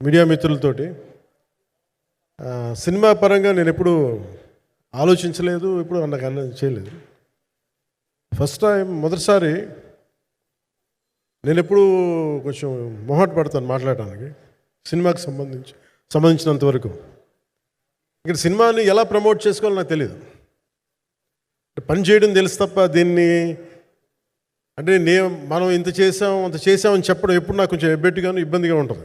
Media మిత్రులతోటి cinema పరంగా నేను ఎప్పుడు ఆలోచించలేదు ఎప్పుడు నాకు అన్న చేయలేదు. ఫస్ట్ టైం మొదటిసారి నేను ఎప్పుడు కొంచెం మొహాట పడతాను మాట్లాడడానికి సినిమాకి సంబంధించి సంబంధించినంత వరకు. ఇక్కడ సినిమాని ఎలా ప్రమోట్ చేసుకోవాలో నాకు తెలియదు పని చేయడం తెలుసు తప్ప దీన్ని అంటే నే మనం ఇంత చేసాం అంత చేసామని చెప్పడం ఎప్పుడు నాకు కొంచెం ఎబ్బెట్టుగాను ఇబ్బందిగా ఉంటుంది.